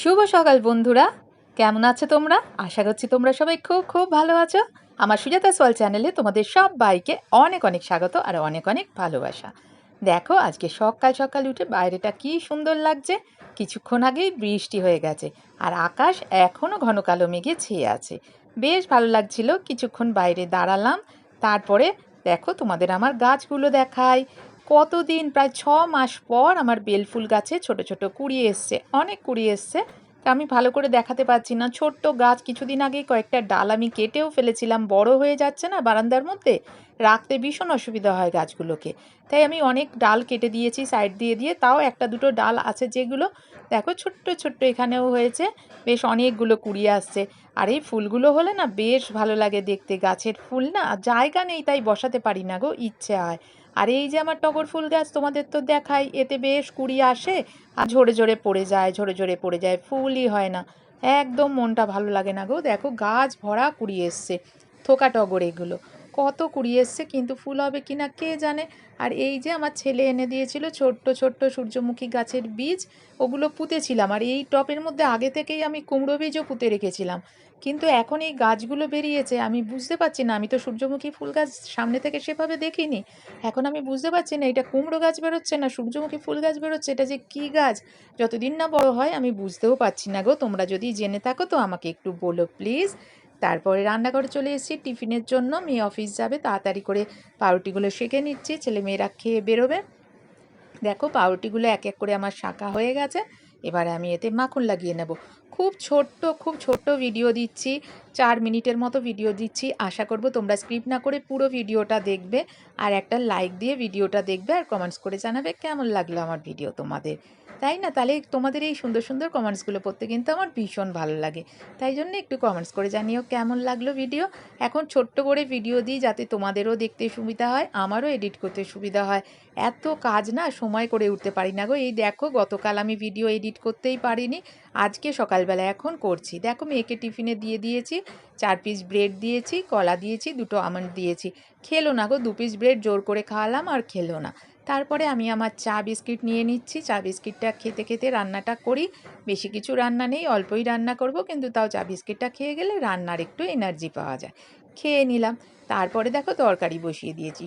শুভ সকাল, বন্ধুরা। কেমন আছো তোমরা? আশা করছি তোমরা সবাই খুব খুব ভালো আছো। আমার সুজাতা সোয়াল চ্যানেলে তোমাদের সব বাইকে অনেক অনেক স্বাগত আর অনেক অনেক ভালোবাসা। দেখো, আজকে সকাল সকাল উঠে বাইরেটা কি সুন্দর লাগছে। কিছুক্ষণ আগেই বৃষ্টি হয়ে গেছে আর আকাশ এখনও ঘন কালো মেঘে ছেয়ে আছে। বেশ ভালো লাগছিল, কিছুক্ষণ বাইরে দাঁড়ালাম। তারপরে দেখো তোমাদের আমার গাছগুলো দেখাই। কতদিন? প্রায় ছ মাস পর আমার বেলফুল গাছে ছোট ছোট কুড়ি এসছে, অনেক কুড়ি এসছে। তা আমি ভালো করে দেখাতে পারছি না। ছোট্ট গাছ কিছুদিন আগেই কয়েকটা ডাল আমি কেটেও ফেলেছিলাম। বড় হয়ে যাচ্ছে না বারান্দার মধ্যে? রাখতে ভীষণ অসুবিধা হয় গাছগুলোকে। তাই আমি অনেক ডাল কেটে দিয়েছি সাইড দিয়ে দিয়ে। তাও একটা দুটো ডাল আছে যেগুলো দেখো ছোট্ট ছোট্ট এখানেও হয়েছে। বেশ অনেকগুলো কুড়িয়ে আসছে। আর এই ফুলগুলো হলে না বেশ ভালো লাগে দেখতে। গাছের ফুল না জায়গা নেই তাই বসাতে পারি না গো, ইচ্ছে হয়। আর এই যে আমার টগর ফুল গাছ, তোমাদের তো দেখাই, এতে বেশ কুড়ি আসে। আর ঝরে ঝরে পড়ে যায়, ঝরে ঝরে পড়ে যায়, ফুলই হয় না। একদম মনটা ভালো লাগে না গো। দেখো গাছ ভরা কুড়ি এসছে, থোকা টগর এগুলো। কত কুড়ি এসছে, কিন্তু ফুল হবে কি না কে জানে। আর এই যে আমার ছেলে এনে দিয়েছিল ছোট্ট ছোট্ট সূর্যমুখী গাছের বীজ, ওগুলো পুঁতেছিলাম। আর এই টপের মধ্যে আগে থেকেই আমি কুমড়ো বীজও পুঁতে রেখেছিলাম। কিন্তু এখন এই গাছগুলো বেরিয়েছে, আমি বুঝতে পারছি না। আমি তো সূর্যমুখী ফুল গাছ সামনে থেকে সেভাবে দেখিনি। এখন আমি বুঝতে পারছি না, এটা কুমড়ো গাছ বেরোচ্ছে না, সূর্যমুখী ফুল গাছ বেরোচ্ছে, এটা যে কী গাছ? যতদিন না বড় হয়, আমি বুঝতেও পারছি না গো। তোমরা যদি জেনে থাকো তো আমাকে একটু বলো, প্লিজ। তারপরে রান্নাঘরে চলে এসেছি। টিফিনের জন্য মেয়ে অফিস যাবে, তাড়াতাড়ি করে পাউরুটিগুলো সেঁকে নিচ্ছি, ছেলে মেয়েরা খেয়ে বেরোবে। দেখো, পাউরুটিগুলো এক এক করে আমার শাঁখা হয়ে গেছে, এবারে আমি এতে মাখন লাগিয়ে নেব। খুব ছোট্ট খুব ছোট্ট ভিডিও দিচ্ছি। চার মিনিটের মতো ভিডিও দিচ্ছি। আশা করব তোমরা স্ক্রিপ্ট না করে পুরো ভিডিওটা দেখবে আর একটা লাইক দিয়ে ভিডিওটা দেখবে আর কমেন্টস করে জানাবে কেমন লাগল আমার ভিডিও তোমাদের। তাই না? তাহলে তোমাদের এই সুন্দর সুন্দর কমেন্টসগুলো পড়তে কিন্তু আমার ভীষণ ভালো লাগে। তাই জন্য একটু কমেন্টস করে জানিও কেমন লাগল ভিডিও এখন ছোট্ট করে ভিডিও দিই যাতে তোমাদেরও দেখতে সুবিধা হয়, আমারও এডিট করতে সুবিধা হয়। এত কাজ না, সময় করে উঠতে পারি না গো। এই দেখো, গতকাল আমি ভিডিও এডিট করতেই পারিনি। আজকে সকালবেলা এখন করছি। দেখো মেয়েকে টিফিনে দিয়ে দিয়েছি, চার পিস ব্রেড দিয়েছি, কলা দিয়েছি, দুটো আমন্ড দিয়েছি। খেলো না গো, দু পিস ব্রেড জোর করে খাওয়ালাম আর খেলো না। তারপরে আমি আমার চা বিস্কিট নিয়ে নিচ্ছি। চা বিস্কিটটা খেতে খেতে রান্নাটা করি। বেশি কিছু রান্না নেই, অল্পই রান্না করব, কিন্তু তাও চা বিস্কিটটা খেয়ে গেলে রান্নার একটু এনার্জি পাওয়া যায়। খেয়ে নিলাম। তারপরে দেখো তরকারি বসিয়ে দিয়েছি।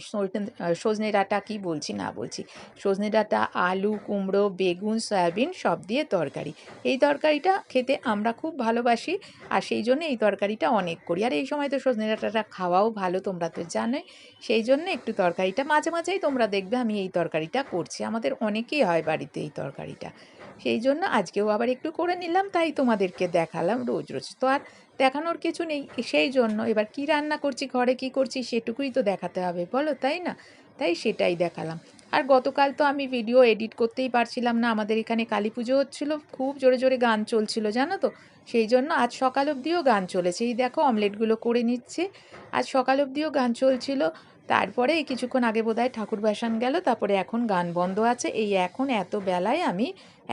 সজনে ডাঁটা কী বলছি না বলছি। সজনে ডাঁটা, আলু, কুমড়ো, বেগুন, সয়াবিন সব দিয়ে তরকারি। এই তরকারিটা খেতে আমরা খুব ভালোবাসি আর সেই জন্য এই তরকারিটা অনেক করি। আর এই সময় তো সজনে ডাঁটাটা খাওয়াও ভালো, তোমরা তো জানোই। সেই জন্য একটু তরকারিটা মাঝে মাঝেই তোমরা দেখবে আমি এই তরকারিটা করছি। আমাদের অনেকেই হয় বাড়িতে এই তরকারিটা। সেই জন্য আজকেও আবার একটু করে নিলাম, তাই তোমাদেরকে দেখালাম রোজ রোজ। তো আর দেখানোর কিছু নেই, সেই জন্য এবার কি রান্না করছি, ঘরে কি করছি, সেটুকুই তো দেখাতে হবে, বলো, তাই না? তাই সেটাই দেখালাম। আর গতকাল তো আমি ভিডিও এডিট করতেই পারছিলাম না। আমাদের এখানে কালী পুজো হচ্ছিল, খুব জোরে জোরে গান চলছিল, জানো তো? সেই জন্য আজ সকাল অবধিও গান চলেছে। এই দেখো অমলেটগুলো করে নিচ্ছে। আজ সকাল অবধিও গান চলছিল। তারপরে এই কিছুক্ষণ আগে বোধহয় ঠাকুর বাসান গেল, তারপরে এখন গান বন্ধ আছে। এই এখন এত বেলায় আমি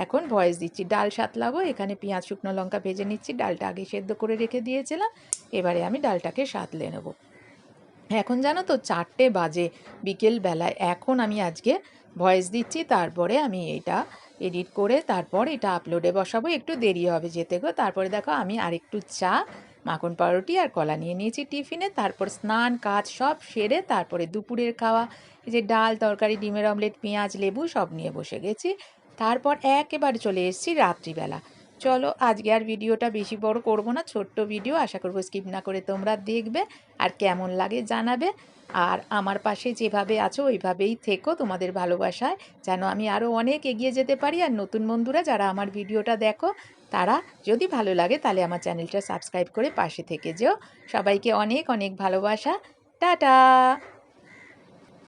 এখন ভয়েস দিচ্ছি। ডাল সাতলাবো, এখানে পেঁয়াজ, শুকনো লঙ্কা ভেজে নিচ্ছি। ডালটা আগে সেদ্ধ করে রেখে দিয়েছিলাম। এবারে আমি ডালটাকে সাতলে নেব। এখন জানো তো চারটে বাজে, বিকেল বেলায়। এখন আমি আজকে ভয়েস দিচ্ছি, তারপরে আমি এটা এডিট করে তারপর এটা আপলোডে বসাবো। একটু দেরি হবে যেতে গো। তারপরে দেখো আমি আরেকটু চা, মাখন পাউরুটি আর কলা নিয়ে নিয়েছি টিফিনে। তারপর স্নান, কাজ সব সেরে তারপরে দুপুরের খাওয়া, এই যে ডাল, তরকারি, ডিমের অমলেট পেঁয়াজ, লেবু সব নিয়ে বসে গেছি। তারপর একেবারে চলে এসেছি রাত্রিবেলা। চলো আজকে আর ভিডিওটা বেশি বড় করব না, ছোট্ট ভিডিও। আশা করব স্কিপ না করে তোমরা দেখবে আর কেমন লাগে জানাবে। আর আমার পাশে যেভাবে আছো, ওইভাবেই থেকো তোমাদের ভালোবাসায়, যেন আমি আরও অনেক এগিয়ে যেতে পারি। আর নতুন বন্ধুরা যারা আমার ভিডিওটা দেখো, তারা যদি ভালো লাগে তাহলে আমার চ্যানেলটা সাবস্ক্রাইব করে পাশে থেকে যেও। সবাইকে অনেক অনেক ভালোবাসা। টাটা!